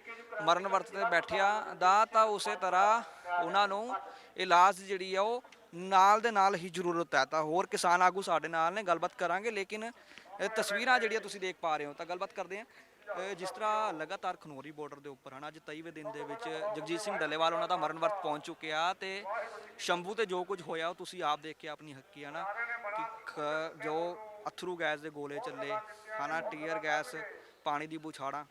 ਮਰਨ ਵਰਤ ਤੇ ਬੈਠਿਆਂ ਦਾ, ਤਾਂ ਉਸੇ ਤਰ੍ਹਾਂ ਉਹਨਾਂ ਨੂੰ ਇਲਾਜ ਜਿਹੜੀ ਆ ਉਹ ਨਾਲ ਦੇ ਨਾਲ ਹੀ ਜ਼ਰੂਰਤ ਹੈ। ਤਾਂ ਹੋਰ ਕਿਸਾਨ ਆਗੂ ਸਾਡੇ ਨਾਲ ਨੇ, ਗੱਲਬਾਤ ਕਰਾਂਗੇ, ਲੇਕਿਨ ਤਸਵੀਰਾਂ ਜਿਹੜੀਆਂ ਤੁਸੀਂ ਦੇਖ ਪਾ ਰਹੇ ਹੋ, ਤਾਂ ਗੱਲਬਾਤ ਕਰਦੇ ਹਾਂ। ਜਿਸ ਤਰ੍ਹਾਂ ਲਗਾਤਾਰ ਖਨੋਰੀ ਬਾਰਡਰ ਦੇ ਉੱਪਰ ਹਨ। ਅੱਜ 23ਵੇਂ ਦਿਨ ਦੇ ਵਿੱਚ ਜਗਜੀਤ ਸਿੰਘ ਡੱਲੇਵਾਲ ਉਹਨਾਂ ਦਾ ਮਰਨ ਵਰਤ ਪਹੁੰਚ ਚੁੱਕਿਆ ਤੇ ਸ਼ੰਭੂ ਤੇ ਜੋ ਕੁਝ ਹੋਇਆ ਉਹ ਤੁਸੀਂ ਆਪ ਦੇਖ ਕੇ ਆਪਣੀ ਹੱਕੀ ਨਾ ਕਿ ਖ- ਜੋ ਅਥਰੂ ਗੈਸ ਦੇ ਗੋਲੇ ਚੱਲੇ, ਹਨਾ? ਟੀਅਰ ਗੈਸ, ਪਾਣੀ ਦੀ ਬੁਛਾੜਾਂ।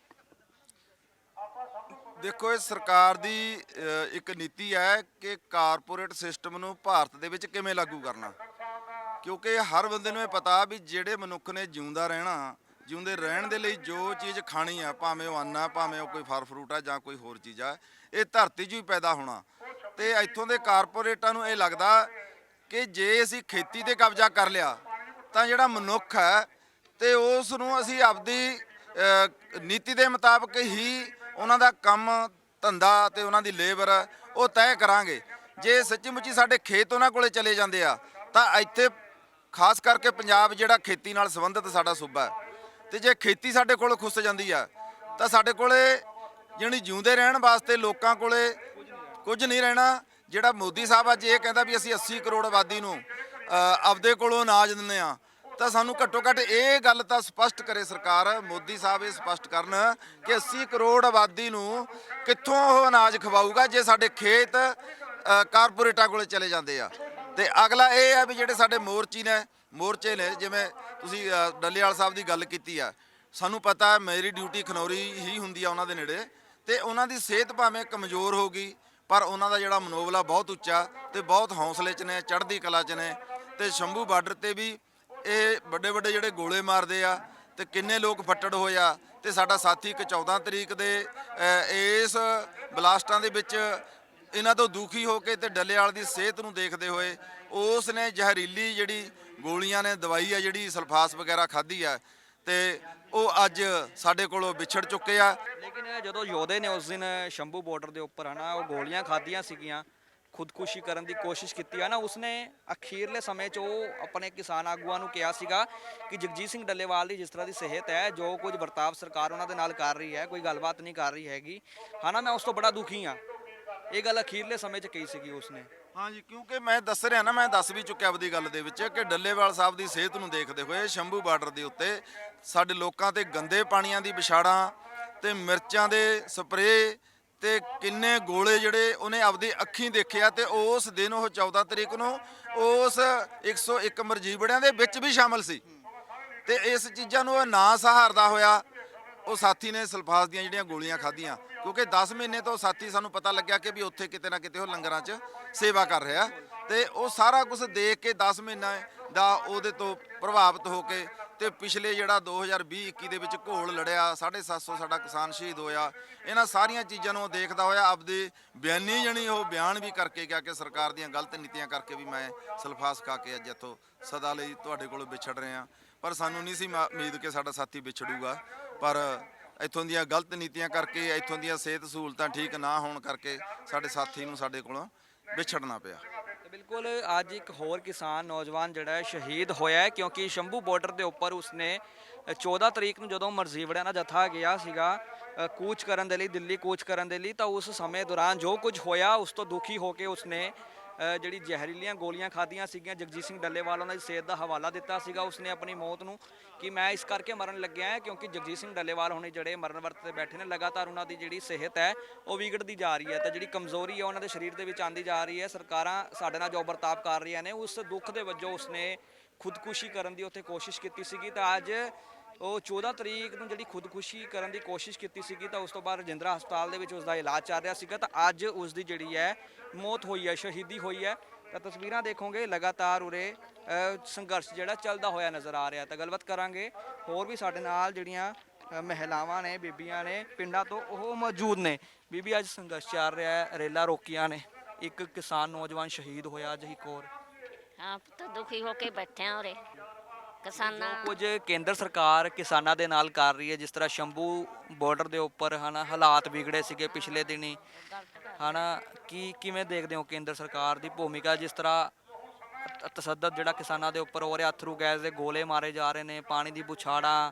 ਦੇਖੋ, ਇਹ ਸਰਕਾਰ ਦੀ ਇੱਕ ਨੀਤੀ ਹੈ ਕਿ ਕਾਰਪੋਰੇਟ ਸਿਸਟਮ ਨੂੰ ਭਾਰਤ ਦੇ ਵਿੱਚ ਕਿਵੇਂ ਲਾਗੂ ਕਰਨਾ। ਕਿਉਂਕਿ ਹਰ ਬੰਦੇ ਨੂੰ ਇਹ ਪਤਾ ਵੀ ਜਿਹੜੇ ਮਨੁੱਖ ਨੇ ਜਿਉਂਦਾ ਰਹਿਣਾ ਜਿਉਂਦੇ ਰਹਿਣ ਦੇ ਲਈ ਜੋ ਚੀਜ਼ ਖਾਣੀ ਆ, ਭਾਵੇਂ ਉਹ ਅੰਨ ਆ, ਭਾਵੇਂ ਉਹ ਕੋਈ ਫਲ ਫਰੂਟ ਆ ਜਾਂ ਕੋਈ ਹੋਰ ਚੀਜ਼ ਆ, ਇਹ ਧਰਤੀ 'ਚ ਹੀ ਪੈਦਾ ਹੋਣਾ। ਤੇ ਇੱਥੋਂ ਦੇ ਕਾਰਪੋਰੇਟਾਂ ਨੂੰ ਇਹ ਲੱਗਦਾ ਕਿ ਜੇ ਅਸੀਂ ਖੇਤੀ ਤੇ ਕਬਜ਼ਾ ਕਰ ਲਿਆ, ਤਾਂ ਜਿਹੜਾ ਮਨੁੱਖ ਹੈ ਤੇ ਉਸ ਨੂੰ ਅਸੀਂ ਆਪਦੀ ਨੀਤੀ ਦੇ ਮੁਤਾਬਕ ਹੀ ਉਹਨਾਂ ਦਾ ਕੰਮ, ਧੰਦਾ ਤੇ ਉਹਨਾਂ ਦੀ ਲੇਬਰ, ਉਹ ਤੈਅ ਕਰਾਂਗੇ। ਜੇ ਸੱਚੀ ਮੁੱਚੀ ਸਾਡੇ ਖੇਤ ਉਹਨਾਂ ਕੋਲੇ ਚਲੇ ਜਾਂਦੇ ਆ, ਤਾਂ ਇੱਥੇ ਖਾਸ ਕਰਕੇ ਪੰਜਾਬ ਜਿਹੜਾ ਖੇਤੀ ਨਾਲ ਸੰਬੰਧਿਤ ਸਾਡਾ ਸੂਬਾ ਹੈ ਤੇ ਜੇ ਖੇਤੀ ਸਾਡੇ ਕੋਲ ਖੁੱਸ ਜਾਂਦੀ ਆ, ਤਾਂ ਸਾਡੇ ਕੋਲੇ ਜਿਹੜੀ ਜਿਉਂਦੇ ਰਹਿਣ ਵਾਸਤੇ ਲੋਕਾਂ ਕੋਲੇ ਕੁਝ ਨਹੀਂ ਰਹਿਣਾ। ਜਿਹੜਾ ਮੋਦੀ ਸਾਹਿਬ ਅੱਜ ਇਹ ਕਹਿੰਦਾ ਵੀ ਅਸੀਂ 80 ਕਰੋੜ ਆਬਾਦੀ ਨੂੰ ਆਪਦੇ ਕੋਲੋਂ ਅਨਾਜ ਦਿੰਦੇ ਆ ਤਾਂ ਸਾਨੂੰ ਘੱਟੋ ਘੱਟ ਇਹ ਗੱਲ ਤਾਂ ਸਪਸ਼ਟ ਕਰੇ ਸਰਕਾਰ, ਮੋਦੀ ਸਾਹਿਬ ਇਹ ਸਪਸ਼ਟ ਕਰਨ ਕਿ 80 ਕਰੋੜ ਆਬਾਦੀ ਨੂੰ ਕਿੱਥੋਂ ਉਹ ਅਨਾਜ ਖਵਾਊਗਾ ਜੇ ਸਾਡੇ ਖੇਤ ਕਾਰਪੋਰੇਟਾਂ ਕੋਲੇ ਚਲੇ ਜਾਂਦੇ ਆ। ਤੇ ਅਗਲਾ ਇਹ ਆ ਵੀ ਜਿਹੜੇ ਸਾਡੇ ਮੋਰਚੀ ਨੇ ਮੋਰਚੇ ਨੇ ਜਿਵੇਂ ਤੁਸੀਂ ਅ, ਡੱਲੇਵਾਲ ਸਾਹਿਬ ਦੀ ਗੱਲ ਕੀਤੀ ਆ। ਸਾਨੂੰ ਪਤਾ ਹੈ ਮੇਰੀ ਡਿਊਟੀ ਖਨੌਰੀ ਹੀ ਹੁੰਦੀ ਆ ਉਹਨਾਂ ਦੇ ਨੇੜੇ। ਤੇ ਉਹਨਾਂ ਦੀ ਸਿਹਤ ਭਾਵੇਂ ਕਮਜ਼ੋਰ ਹੋ ਗਈ ਪਰ ਉਹਨਾਂ ਦਾ ਜਿਹੜਾ ਮਨੋਬਲਾ ਬਹੁਤ ਉੱਚਾ ਤੇ ਬਹੁਤ ਹੌਸਲੇ 'ਚ ਨੇ ਚੜ੍ਹਦੀ ਕਲਾ 'ਚ ਨੇ। ਤੇ ਸ਼ੰਭੂ ਬਾਰਡਰ ਤੇ ਵੀ ਇਹ ਵੱਡੇ ਵੱਡੇ ਜਿਹੜੇ ਗੋਲੇ ਮਾਰਦੇ ਆ ਤੇ ਕਿੰਨੇ ਲੋਕ ਫੱਟੜ ਹੋਏ ਆ। ਤੇ ਸਾਡਾ ਸਾਥੀ ਇੱਕ 14 ਤਰੀਕ ਦੇ ਇਸ ਬਲਾਸਟਾਂ ਦੇ ਵਿੱਚ ਇਹਨਾਂ ਤੋਂ ਦੁਖੀ ਹੋ ਕੇ ਤੇ ਡੱਲੇਵਾਲ ਦੀ ਸਿਹਤ ਨੂੰ ਦੇਖਦੇ ਹੋਏ ਉਸ ਨੇ ਜ਼ਹਿਰੀਲੀ ਜਿਹੜੀ ਗੋਲੀਆਂ ਨੇ ਦਵਾਈ ਆ ਜਿਹੜੀ, ਸਲਫਾਸ ਵਗੈਰਾ ਖਾਧੀ ਆ ਤੇ ਉਹ ਅੱਜ ਸਾਡੇ ਕੋਲੋਂ ਵਿਛੜ ਚੁੱਕੇ ਆ। ਲੇਕਿਨ ਇਹ ਜਦੋਂ ਯੋਧੇ ਨੇ ਉਸ ਦਿਨ ਸ਼ੰਭੂ ਬਾਰਡਰ ਦੇ ਉੱਪਰ ਹਨਾ, ਉਹ ਗੋਲੀਆਂ ਖਾਧੀਆਂ ਸੀਗੀਆਂ, ਖੁਦਕੁਸ਼ੀ ਕਰਨ ਦੀ ਕੋਸ਼ਿਸ਼ ਕੀਤੀ ਹੈ ਨਾ, ਉਸਨੇ ਅਖੀਰਲੇ ਸਮੇਂ 'ਚ ਉਹ ਆਪਣੇ ਕਿਸਾਨ ਆਗੂਆਂ ਨੂੰ ਕਿਹਾ ਸੀਗਾ ਕਿ ਜਗਜੀਤ ਸਿੰਘ ਡੱਲੇਵਾਲ ਦੀ ਜਿਸ ਤਰ੍ਹਾਂ ਦੀ ਸਿਹਤ ਹੈ, ਜੋ ਕੁਝ ਵਰਤਾਵ ਸਰਕਾਰ ਉਹਨਾਂ ਦੇ ਨਾਲ ਕਰ ਰਹੀ ਹੈ, ਕੋਈ ਗੱਲਬਾਤ ਨਹੀਂ ਕਰ ਰਹੀ ਹੈਗੀ। ਹਨਾ, ਮੈਂ ਉਸ ਤੋਂ ਬੜਾ ਦੁਖੀ ਹਾਂ। ਇਹ ਗੱਲ ਅਖੀਰਲੇ ਸਮੇਂ 'ਚ ਕਹੀ ਸੀਗੀ ਉਸਨੇ। ਹਾਂਜੀ, ਕਿਉਂਕਿ ਮੈਂ ਦੱਸ ਰਿਹਾ ਨਾ, ਮੈਂ ਦੱਸ ਵੀ ਚੁੱਕਿਆ ਆਪਦੀ ਗੱਲ ਦੇ ਵਿੱਚ ਕਿ ਡੱਲੇਵਾਲ ਸਾਹਿਬ ਦੀ ਸਿਹਤ ਨੂੰ ਦੇਖਦੇ ਹੋਏ ਸ਼ੰਭੂ ਬਾਰਡਰ ਦੇ ਉੱਤੇ ਸਾਡੇ ਲੋਕਾਂ ਤੇ ਗੰਦੇ ਪਾਣੀਆਂ ਦੀ ਵਿਛਾੜਾਂ ਤੇ ਮਿਰਚਾਂ ਦੇ ਸਪਰੇਅ ਤੇ ਕਿੰਨੇ ਗੋਲੇ ਜਿਹੜੇ ਉਹਨੇ ਆਪਦੀ ਅੱਖੀਂ ਦੇਖਿਆ ਤੇ ਉਸ ਦਿਨ ਉਹ 14 ਤਰੀਕ ਨੂੰ ਉਸ 101 ਮਰਜੀਬੜਿਆਂ ਦੇ ਵਿੱਚ ਵੀ ਸ਼ਾਮਲ ਸੀ। ਤੇ ਇਸ ਚੀਜ਼ਾਂ ਨੂੰ ਉਹ ਨਾ ਸਹਾਰਦਾ ਹੋਇਆ ਉਹ ਸਾਥੀ ਨੇ ਸਲਫਾਸ ਦੀਆਂ ਜਿਹੜੀਆਂ ਗੋਲੀਆਂ ਖਾਧੀਆਂ, ਕਿਉਂਕਿ 10 ਮਹੀਨੇ ਤੋਂ ਸਾਥੀ ਸਾਨੂੰ ਪਤਾ ਲੱਗਿਆ ਕਿ ਵੀ ਉੱਥੇ ਕਿਤੇ ਨਾ ਕਿਤੇ ਉਹ ਲੰਗਰਾਂ 'ਚ ਸੇਵਾ ਕਰ ਰਿਹਾ। ਤੇ ਉਹ ਸਾਰਾ ਕੁਝ ਦੇਖ ਕੇ 10 ਮਹੀਨਾ ਦਾ ਉਹਦੇ ਤੋਂ ਪ੍ਰਭਾਵਿਤ ਹੋ ਕੇ ਤੇ ਪਿਛਲੇ ਜਿਹੜਾ 2020-21 ਦੇ ਵਿੱਚ ਘੋਲ ਲੜਿਆ 750 ਸਾਡਾ ਕਿਸਾਨ ਸ਼ਹੀਦ ਹੋਇਆ। ਇਹਨਾਂ ਸਾਰੀਆਂ ਚੀਜ਼ਾਂ ਨੂੰ ਉਹ ਦੇਖਦਾ ਹੋਇਆ, ਆਪਦੇ ਬਿਆਨੀ ਜਣੀ ਉਹ ਬਿਆਨ ਵੀ ਕਰਕੇ ਗਿਆ ਕਿ ਸਰਕਾਰ ਦੀਆਂ ਗਲਤ ਨੀਤੀਆਂ ਕਰਕੇ ਵੀ ਮੈਂ ਸਲਫਾਸ ਖਾ ਕੇ ਅੱਜ ਇੱਥੋਂ ਸਦਾ ਲਈ ਤੁਹਾਡੇ ਕੋਲੋਂ ਵਿਛੜ ਰਿਹਾ। ਪਰ ਸਾਨੂੰ ਨਹੀਂ ਸੀ ਉਮੀਦ ਕਿ ਸਾਡਾ ਸਾਥੀ ਵਿਛੜੂਗਾ। ਪਰ ਇੱਥੋਂ ਦੀਆਂ ਗਲਤ ਨੀਤੀਆਂ ਕਰਕੇ ਇੱਥੋਂ ਦੀਆਂ ਸਿਹਤ ਸਹੂਲਤਾਂ ਠੀਕ ਨਾ ਹੋਣ ਕਰਕੇ ਸਾਡੇ ਸਾਥੀ ਨੂੰ ਸਾਡੇ ਕੋਲੋਂ ਵਿਛੜਨਾ ਪਿਆ। ਤੇ ਬਿਲਕੁਲ ਅੱਜ ਇੱਕ ਹੋਰ ਕਿਸਾਨ ਨੌਜਵਾਨ ਜਿਹੜਾ ਹੈ ਸ਼ਹੀਦ ਹੋਇਆ ਹੈ ਕਿਉਂਕਿ ਸ਼ੰਭੂ ਬਾਰਡਰ ਦੇ ਉੱਪਰ ਉਸਨੇ ਅ, 14 ਤਰੀਕ ਨੂੰ ਜਦੋਂ ਮਰਜ਼ੀਵੜਿਆਂ ਦਾ ਜਥਾ ਗਿਆ ਸੀਗਾ ਅ, ਕੂਚ ਕਰਨ ਦੇ ਲਈ ਦਿੱਲੀ ਕੂਚ ਕਰਨ ਦੇ ਲਈ ਤਾਂ ਉਸ ਸਮੇਂ ਦੌਰਾਨ ਜੋ ਕੁਝ ਹੋਇਆ ਉਸ ਤੋਂ ਦੁਖੀ ਹੋ ਕੇ ਉਸਨੇ ਜਿਹੜੀ ਜ਼ਹਿਰੀਲੀਆਂ ਗੋਲੀਆਂ ਖਾਧੀਆਂ ਸੀਗੀਆਂ, ਜਗਜੀਤ ਸਿੰਘ ਡੱਲੇਵਾਲ ਉਹਨਾਂ ਦੀ ਸਿਹਤ ਦਾ ਹਵਾਲਾ ਦਿੱਤਾ ਸੀਗਾ। ਉਸਨੇ ਆਪਣੀ ਮੌਤ ਨੂੰ ਕਿ ਮੈਂ ਇਸ ਕਰਕੇ ਮਰਨ ਲੱਗਿਆ ਹਾਂ ਕਿਉਂਕਿ ਜਗਜੀਤ ਸਿੰਘ ਡੱਲੇਵਾਲ ਹੁਣੇ ਜਿਹੜੇ ਮਰਨ ਵਰਤ ਤੇ ਬੈਠੇ ਨੇ, ਲਗਾਤਾਰ ਉਹਨਾਂ ਦੀ ਜਿਹੜੀ ਸਿਹਤ ਹੈ, ਉਹ ਵਿਗੜਦੀ ਜਾ ਰਹੀ ਹੈ ਤਾਂ ਜਿਹੜੀ ਕਮਜ਼ੋਰੀ ਹੈ ਉਹਨਾਂ ਦੇ ਸਰੀਰ ਦੇ ਵਿੱਚ ਆਂਦੀ ਜਾ ਰਹੀ ਹੈ। ਸਰਕਾਰਾਂ ਸਾਡੇ ਨਾਲ ਜੋ ਵਰਤਾਵ ਕਰ ਰਹੀਆਂ ਨੇ, ਉਸ ਦੁੱਖ ਦੇ ਵਜੋਂ ਉਸਨੇ ਖੁਦਕੁਸ਼ੀ ਕਰਨ ਦੀ ਉੱਥੇ ਕੋਸ਼ਿਸ਼ ਕੀਤੀ ਸੀਗੀ ਤਾਂ ਅੱਜ ਉਹ 14 ਤਰੀਕ ਨੂੰ ਜਿਹੜੀ ਖੁਦਕੁਸ਼ੀ ਕਰਨ ਦੀ ਕੋਸ਼ਿਸ਼ ਕੀਤੀ ਸੀਗੀ ਤਾਂ ਉਸ ਤੋਂ ਬਾਅਦ ਰਜਿੰਦਰਾ ਹਸਪਤਾਲ ਦੇ ਵਿੱਚ ਉਸ ਦਾ ਇਲਾਜ ਚੱਲ ਰਿਹਾ ਸੀਗਾ ਤਾਂ ਅੱਜ ਉਸ ਦੀ ਜਿਹੜੀ ਹੈ ਮੌਤ ਹੋਈ ਹੈ, ਸ਼ਹੀਦੀ ਹੋਈ ਹੈ। ਤਾਂ ਤਸਵੀਰਾਂ ਦੇਖੋਗੇ, ਲਗਾਤਾਰ ਉਰੇ ਸੰਘਰਸ਼ ਜਿਹੜਾ ਚੱਲਦਾ ਹੋਇਆ ਨਜ਼ਰ ਆ ਰਿਹਾ। ਤਾਂ ਗੱਲਬਾਤ ਕਰਾਂਗੇ, ਹੋਰ ਵੀ ਸਾਡੇ ਨਾਲ ਜਿਹੜੀਆਂ ਮਹਿਲਾਵਾਂ ਨੇ, ਬੀਬੀਆਂ ਨੇ ਪਿੰਡਾਂ ਤੋਂ ਉਹ ਮੌਜੂਦ ਨੇ। ਬੀਬੀ, ਅੱਜ ਸੰਘਰਸ਼ ਚੱਲ ਰਿਹਾ ਹੈ, ਰੇਲਾ ਰੋਕੀਆਂ ਨੇ। ਇੱਕ ਕਿਸਾਨ ਨੌਜਵਾਨ ਸ਼ਹੀਦ ਹੋਇਆ ਅੱਜ ਹੀ ਕੋਰ ਹਾਂ, ਪੁੱਤ, ਦੁਖੀ ਹੋ ਕੇ ਬੈਠੇ ਆ ਉਰੇ। ਕਿਸਾਨਾਂ ਕੁਝ ਕੇਂਦਰ ਸਰਕਾਰ ਕਿਸਾਨਾਂ ਦੇ ਨਾਲ ਕਰ ਰਹੀ ਹੈ ਜਿਸ ਤਰ੍ਹਾਂ ਸ਼ੰਭੂ ਬਾਰਡਰ ਦੇ ਉੱਪਰ ਹਨਾ ਹਾਲਾਤ ਵਿਗੜੇ ਸੀਗੇ ਪਿਛਲੇ ਦਿਨੀ। ਹਨਾ ਕੀ ਕਿਵੇਂ ਦੇਖਦੇ ਹੋ ਕੇਂਦਰ ਸਰਕਾਰ ਦੀ ਭੂਮਿਕਾ ਜਿਸ ਤਰ੍ਹਾਂ ਤ- ਤਸੱਦਦ ਜਿਹੜਾ ਕਿਸਾਨਾਂ ਦੇ ਉੱਪਰ ਹੋ ਰਿਹਾ ਅਥਰੂ ਗੈਸ ਦੇ ਗੋਲੇ ਮਾਰੇ ਜਾ ਰਹੇ ਨੇ ਪਾਣੀ ਦੀ ਬੁਛਾੜਾਂ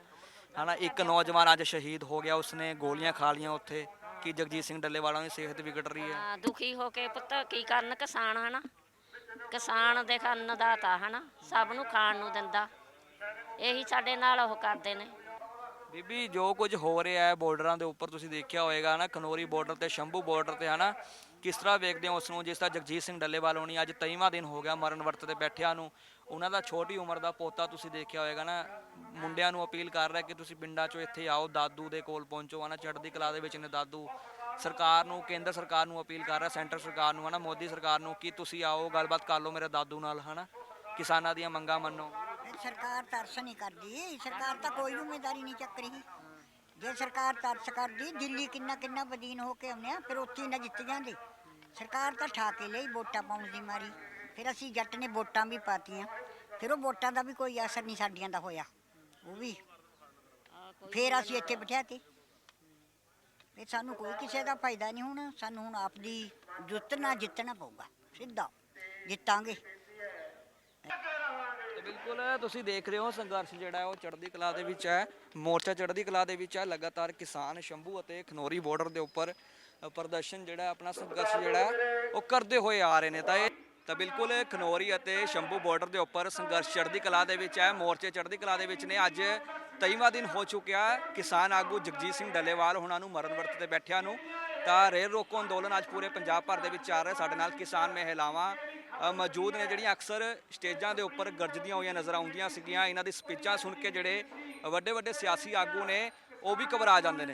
ਹਨਾ ਇੱਕ ਨੌਜਵਾਨ ਅੱਜ ਸ਼ਹੀਦ ਹੋ ਗਿਆ ਉਸਨੇ ਗੋਲੀਆਂ ਖਾ ਲੀਆਂ ਉੱਥੇ। ਕੀ ਜਗਜੀਤ ਸਿੰਘ ਡੱਲੇਵਾਲਾਂ ਦੀ ਸਿਹਤ ਵਿਗੜ ਰਹੀ ਹੈ? ਹਾਂ, ਦੁਖੀ ਹੋ ਕੇ ਪੁੱਤ ਕੀ ਕਰਨ ਕਿਸਾਨ ਹਨਾ? ਕਿਸਾਨ ਦੇ ਅੰਨਦਾਤਾ ਹਨਾ ਸਭ ਨੂੰ ਖਾਣ ਨੂੰ ਦਿੰਦਾ। ਇਹੀ ਸਾਡੇ ਨਾਲ ਉਹ ਕਰਦੇ ਨੇ। ਬੀਬੀ, ਜੋ ਕੁਝ ਹੋ ਰਿਹਾ ਹੈ ਬਾਰਡਰਾਂ ਦੇ ਉੱਪਰ, ਤੁਸੀਂ ਦੇਖਿਆ ਹੋਵੇਗਾ ਨਾ, ਖਨੋਰੀ ਬਾਰਡਰ ਤੇ ਸ਼ੰਭੂ ਬਾਰਡਰ ਤੇ, ਹਨਾ? ਕਿਸ ਤਰ੍ਹਾਂ ਵੇਖਦੇ ਹੋ ਉਸ ਨੂੰ, ਜਿਸ ਤਰ੍ਹਾਂ ਜਗਜੀਤ ਸਿੰਘ ਡੱਲੇਵਾਲ ਹੋਣੀ ਅੱਜ 23ਵਾਂ ਦਿਨ ਹੋ ਗਿਆ ਮਰਨ ਵਰਤ ਤੇ ਬੈਠਿਆਂ ਨੂੰ। ਉਹਨਾਂ ਦਾ ਛੋਟੀ ਉਮਰ ਦਾ ਪੋਤਾ ਤੁਸੀਂ ਦੇਖਿਆ ਹੋਵੇਗਾ ਨਾ, ਮੁੰਡਿਆਂ ਨੂੰ ਅਪੀਲ ਕਰ ਰਿਹਾ ਕਿ ਤੁਸੀਂ ਪਿੰਡਾਂ 'ਚੋਂ ਇੱਥੇ ਆਓ, ਦਾਦੂ ਦੇ ਕੋਲ ਪਹੁੰਚੋ, ਹਨਾ? ਚੜ੍ਹਦੀ ਕਲਾ ਦੇ ਵਿੱਚ ਨੇ ਦਾਦੂ। ਸਰਕਾਰ ਨੂੰ, ਕੇਂਦਰ ਸਰਕਾਰ ਨੂੰ ਅਪੀਲ ਕਰ ਰਿਹਾ, ਸੈਂਟਰ ਸਰਕਾਰ ਨੂੰ, ਹਨਾ? ਮੋਦੀ ਸਰਕਾਰ ਨੂੰ ਕਿ ਤੁਸੀਂ ਆਓ, ਗੱਲਬਾਤ ਕਰ ਲਓ ਮੇਰੇ ਦਾਦੂ ਨਾਲ, ਹਨਾ? ਕਿਸਾਨਾਂ ਦੀਆਂ ਮੰਗਾਂ ਮੰਨੋ। ਸਰਕਾਰ ਤਰਸ ਨਹੀਂ ਕਰਦੀ। ਸਰਕਾਰ ਤਾਂ ਕੋਈ ਜ਼ਿੰਮੇਵਾਰੀ ਨਹੀਂ ਚੱਕ ਰਹੀ। ਜੇ ਸਰਕਾਰ ਤਰਸ ਕਰਦੀ, ਦਿੱਲੀ ਕਿੰਨਾ ਕਿੰਨਾ ਬਦੀਨ ਹੋ ਕੇ ਆਉਂਦੇ ਆ, ਫਿਰ ਉੱਥੇ ਨਾ ਜਿੱਤ ਜਾਂਦੇ। ਸਰਕਾਰ ਤਾਂ ਠਾ ਕੇ ਲਈ ਵੋਟਾਂ ਪਾਉਣ ਦੀ ਮਾਰੀ। ਫਿਰ ਅਸੀਂ ਜੱਟ ਨੇ ਵੋਟਾਂ ਵੀ ਪਾਤੀਆਂ। ਫਿਰ ਉਹ ਵੋਟਾਂ ਦਾ ਵੀ ਕੋਈ ਅਸਰ ਨਹੀਂ ਸਾਡੀਆਂ ਦਾ ਹੋਇਆ। ਉਹ ਵੀ। ਫਿਰ ਅਸੀਂ ਇੱਥੇ ਬਿਠਿਆ ਤੇ ਫਿਰ ਸਾਨੂੰ ਕੋਈ ਕਿਸੇ ਦਾ ਫਾਇਦਾ ਨਹੀਂ ਹੁਣ। ਸਾਨੂੰ ਹੁਣ ਆਪਦੀ ਜੁੱਤਣਾ ਜਿੱਤਣਾ ਪਊਗਾ। ਸਿੱਧਾ। ਜਿੱਤਾਂਗੇ। ਬਿਲਕੁਲ, ਤੁਸੀਂ ਦੇਖ ਰਹੇ ਹੋ ਸੰਘਰਸ਼ ਜਿਹੜਾ ਹੈ, ਉਹ ਚੜ੍ਹਦੀ ਕਲਾ ਦੇ ਵਿੱਚ ਹੈ, ਮੋਰਚਾ ਚੜ੍ਹਦੀ ਕਲਾ ਦੇ ਵਿੱਚ ਹੈ, ਲਗਾਤਾਰ ਕਿਸਾਨ ਸ਼ੰਭੂ ਅਤੇ ਖਨੋਰੀ ਬਾਰਡਰ ਦੇ ਉੱਪਰ ਪ੍ਰਦਰਸ਼ਨ ਜਿਹੜਾ ਆਪਣਾ ਸੰਘਰਸ਼ ਜਿਹੜਾ ਉਹ ਕਰਦੇ ਹੋਏ ਆ ਰਹੇ ਨੇ। ਤਾਂ ਇਹ, ਤਾਂ ਬਿਲਕੁਲ ਖਨੋਰੀ ਅਤੇ ਸ਼ੰਭੂ ਬਾਰਡਰ ਦੇ ਉੱਪਰ ਸੰਘਰਸ਼ ਚੜ੍ਹਦੀ ਕਲਾ ਦੇ ਵਿੱਚ ਹੈ, ਮੋਰਚੇ ਚੜ੍ਹਦੀ ਕਲਾ ਦੇ ਵਿੱਚ ਨੇ। ਅੱਜ 23ਵਾਂ ਦਿਨ ਹੋ ਚੁੱਕਿਆ ਕਿਸਾਨ ਆਗੂ ਜਗਜੀਤ ਸਿੰਘ ਡੱਲੇਵਾਲ ਉਹਨਾਂ ਨੂੰ ਮਰਨ ਵਰਤ ਤੇ ਬੈਠਿਆਂ ਨੂੰ। ਤਾਂ ਰੇਲ ਰੋਕੋ ਅੰਦੋਲਨ ਅੱਜ ਪੂਰੇ ਪੰਜਾਬ ਭਰ ਦੇ ਵਿੱਚ ਚੱਲ ਰਿਹਾ। ਸਾਡੇ ਨਾਲ ਕਿਸਾਨ ਮਹਿਲਾਵਾਂ ਮੌਜੂਦ ਨੇ ਜਿਹੜੀਆਂ ਅਕਸਰ ਸਟੇਜਾਂ ਦੇ ਉੱਪਰ ਗਰਜਦੀਆਂ ਹੋਈਆਂ ਨਜ਼ਰ ਆਉਂਦੀਆਂ ਸੀਗੀਆਂ। ਇਹਨਾਂ ਦੀ ਸਪੀਚਾਂ ਸੁਣ ਕੇ ਜਿਹੜੇ ਵੱਡੇ ਵੱਡੇ ਸਿਆਸੀ ਆਗੂ ਨੇ, ਉਹ ਵੀ ਘਬਰਾ ਜਾਂਦੇ ਨੇ।